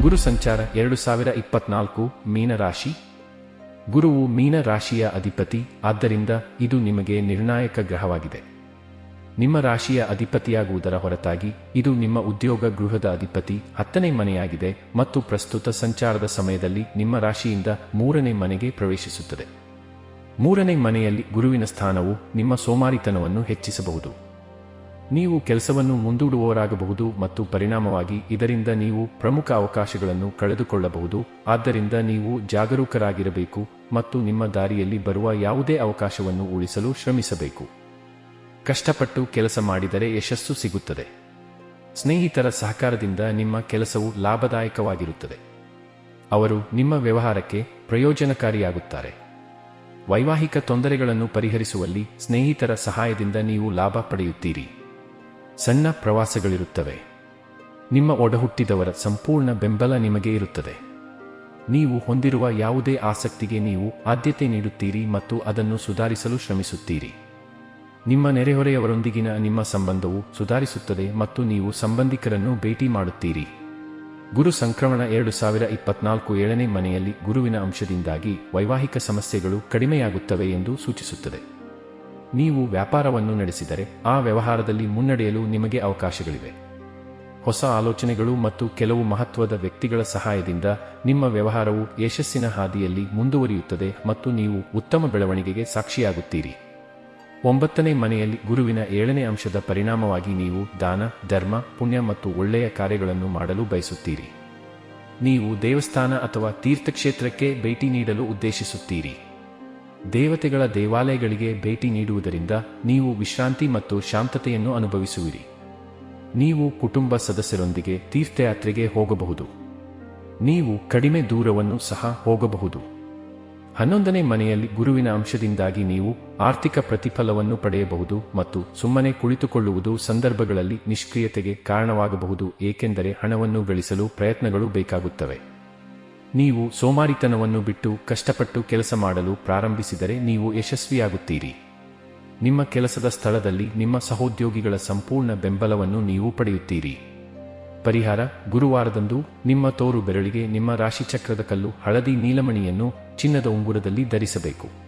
ಗುರು ಸಂಚಾರ ಎರಡು ಸಾವಿರ ಇಪ್ಪತ್ನಾಲ್ಕು ಮೀನರಾಶಿ ಗುರುವು ಮೀನ ರಾಶಿಯ ಅಧಿಪತಿ, ಆದ್ದರಿಂದ ಇದು ನಿಮಗೆ ನಿರ್ಣಾಯಕ ಗ್ರಹವಾಗಿದೆ. ನಿಮ್ಮ ರಾಶಿಯ ಅಧಿಪತಿಯಾಗುವುದರ ಹೊರತಾಗಿ ಇದು ನಿಮ್ಮ ಉದ್ಯೋಗ ಗೃಹದ ಅಧಿಪತಿ, ಹತ್ತನೇ ಮನೆಯಾಗಿದೆ ಮತ್ತು ಪ್ರಸ್ತುತ ಸಂಚಾರದ ಸಮಯದಲ್ಲಿ ನಿಮ್ಮ ರಾಶಿಯಿಂದ ಮೂರನೇ ಮನೆಗೆ ಪ್ರವೇಶಿಸುತ್ತದೆ. ಮೂರನೇ ಮನೆಯಲ್ಲಿ ಗುರುವಿನ ಸ್ಥಾನವು ನಿಮ್ಮ ಸೋಮಾರಿತನವನ್ನು ಹೆಚ್ಚಿಸಬಹುದು. ನೀವು ಕೆಲಸವನ್ನು ಮುಂದೂಡುವವರಾಗಬಹುದು ಮತ್ತು ಪರಿಣಾಮವಾಗಿ ಇದರಿಂದ ನೀವು ಪ್ರಮುಖ ಅವಕಾಶಗಳನ್ನು ಕಳೆದುಕೊಳ್ಳಬಹುದು. ಆದ್ದರಿಂದ ನೀವು ಜಾಗರೂಕರಾಗಿರಬೇಕು ಮತ್ತು ನಿಮ್ಮ ದಾರಿಯಲ್ಲಿ ಬರುವ ಯಾವುದೇ ಅವಕಾಶವನ್ನು ಉಳಿಸಲು ಶ್ರಮಿಸಬೇಕು. ಕಷ್ಟಪಟ್ಟು ಕೆಲಸ ಮಾಡಿದರೆ ಯಶಸ್ಸು ಸಿಗುತ್ತದೆ. ಸ್ನೇಹಿತರ ಸಹಕಾರದಿಂದ ನಿಮ್ಮ ಕೆಲಸವು ಲಾಭದಾಯಕವಾಗಿರುತ್ತದೆ. ಅವರು ನಿಮ್ಮ ವ್ಯವಹಾರಕ್ಕೆ ಪ್ರಯೋಜನಕಾರಿಯಾಗುತ್ತಾರೆ. ವೈವಾಹಿಕ ತೊಂದರೆಗಳನ್ನು ಪರಿಹರಿಸುವಲ್ಲಿ ಸ್ನೇಹಿತರ ಸಹಾಯದಿಂದ ನೀವು ಲಾಭ ಪಡೆಯುತ್ತೀರಿ. ಸಣ್ಣ ಪ್ರವಾಸಗಳಿರುತ್ತವೆ. ನಿಮ್ಮ ಒಡಹುಟ್ಟಿದವರ ಸಂಪೂರ್ಣ ಬೆಂಬಲ ನಿಮಗೆ ಇರುತ್ತದೆ. ನೀವು ಹೊಂದಿರುವ ಯಾವುದೇ ಆಸಕ್ತಿಗೆ ನೀವು ಆದ್ಯತೆ ನೀಡುತ್ತೀರಿ ಮತ್ತು ಅದನ್ನು ಸುಧಾರಿಸಲು ಶ್ರಮಿಸುತ್ತೀರಿ. ನಿಮ್ಮ ನೆರೆಹೊರೆಯವರೊಂದಿಗಿನ ನಿಮ್ಮ ಸಂಬಂಧವು ಸುಧಾರಿಸುತ್ತದೆ ಮತ್ತು ನೀವು ಸಂಬಂಧಿಕರನ್ನು ಭೇಟಿ ಮಾಡುತ್ತೀರಿ. ಗುರು ಸಂಕ್ರಮಣ ಎರಡು ಸಾವಿರ ಇಪ್ಪತ್ನಾಲ್ಕು ಏಳನೇ ಮನೆಯಲ್ಲಿ ಗುರುವಿನ ಅಂಶದಿಂದಾಗಿ ವೈವಾಹಿಕ ಸಮಸ್ಯೆಗಳು ಕಡಿಮೆಯಾಗುತ್ತವೆ ಎಂದು ಸೂಚಿಸುತ್ತದೆ. ನೀವು ವ್ಯಾಪಾರವನ್ನು ನಡೆಸಿದರೆ ಆ ವ್ಯವಹಾರದಲ್ಲಿ ಮುನ್ನಡೆಯಲು ನಿಮಗೆ ಅವಕಾಶಗಳಿವೆ. ಹೊಸ ಆಲೋಚನೆಗಳು ಮತ್ತು ಕೆಲವು ಮಹತ್ವದ ವ್ಯಕ್ತಿಗಳ ಸಹಾಯದಿಂದ ನಿಮ್ಮ ವ್ಯವಹಾರವು ಯಶಸ್ಸಿನ ಹಾದಿಯಲ್ಲಿ ಮುಂದುವರಿಯುತ್ತದೆ ಮತ್ತು ನೀವು ಉತ್ತಮ ಬೆಳವಣಿಗೆಗೆ ಸಾಕ್ಷಿಯಾಗುತ್ತೀರಿ. ಒಂಬತ್ತನೇ ಮನೆಯಲ್ಲಿ ಗುರುವಿನ ಏಳನೇ ಅಂಶದ ಪರಿಣಾಮವಾಗಿ ನೀವು ದಾನ, ಧರ್ಮ, ಪುಣ್ಯ ಮತ್ತು ಒಳ್ಳೆಯ ಕಾರ್ಯಗಳನ್ನು ಮಾಡಲು ಬಯಸುತ್ತೀರಿ. ನೀವು ದೇವಸ್ಥಾನ ಅಥವಾ ತೀರ್ಥಕ್ಷೇತ್ರಕ್ಕೆ ಭೇಟಿ ನೀಡಲು ಉದ್ದೇಶಿಸುತ್ತೀರಿ. ದೇವತೆಗಳ ದೇವಾಲಯಗಳಿಗೆ ಭೇಟಿ ನೀಡುವುದರಿಂದ ನೀವು ವಿಶ್ರಾಂತಿ ಮತ್ತು ಶಾಂತತೆಯನ್ನು ಅನುಭವಿಸುವಿರಿ. ನೀವು ಕುಟುಂಬ ಸದಸ್ಯರೊಂದಿಗೆ ತೀರ್ಥಯಾತ್ರೆಗೆ ಹೋಗಬಹುದು. ನೀವು ಕಡಿಮೆ ದೂರವನ್ನು ಸಹ ಹೋಗಬಹುದು. ಹನ್ನೊಂದನೇ ಮನೆಯಲ್ಲಿ ಗುರುವಿನ ಅಂಶದಿಂದಾಗಿ ನೀವು ಆರ್ಥಿಕ ಪ್ರತಿಫಲವನ್ನು ಪಡೆಯಬಹುದು ಮತ್ತು ಸುಮ್ಮನೆ ಕುಳಿತುಕೊಳ್ಳುವುದು ಸಂದರ್ಭಗಳಲ್ಲಿ ನಿಷ್ಕ್ರಿಯತೆಗೆ ಕಾರಣವಾಗಬಹುದು, ಏಕೆಂದರೆ ಹಣವನ್ನು ಗಳಿಸಲು ಪ್ರಯತ್ನಗಳು ಬೇಕಾಗುತ್ತವೆ. ನೀವು ಸೋಮಾರಿತನವನ್ನು ಬಿಟ್ಟು ಕಷ್ಟಪಟ್ಟು ಕೆಲಸ ಮಾಡಲು ಪ್ರಾರಂಭಿಸಿದರೆ ನೀವು ಯಶಸ್ವಿಯಾಗುತ್ತೀರಿ. ನಿಮ್ಮ ಕೆಲಸದ ಸ್ಥಳದಲ್ಲಿ ನಿಮ್ಮ ಸಹೋದ್ಯೋಗಿಗಳ ಸಂಪೂರ್ಣ ಬೆಂಬಲವನ್ನು ನೀವು ಪಡೆಯುತ್ತೀರಿ. ಪರಿಹಾರ, ಗುರುವಾರದಂದು ನಿಮ್ಮ ತೋರು ಬೆರಳಿಗೆ ನಿಮ್ಮ ರಾಶಿಚಕ್ರದ ಕಲ್ಲು ಹಳದಿ ನೀಲಮಣಿಯನ್ನು ಚಿನ್ನದ ಉಂಗುರದಲ್ಲಿ ಧರಿಸಬೇಕು.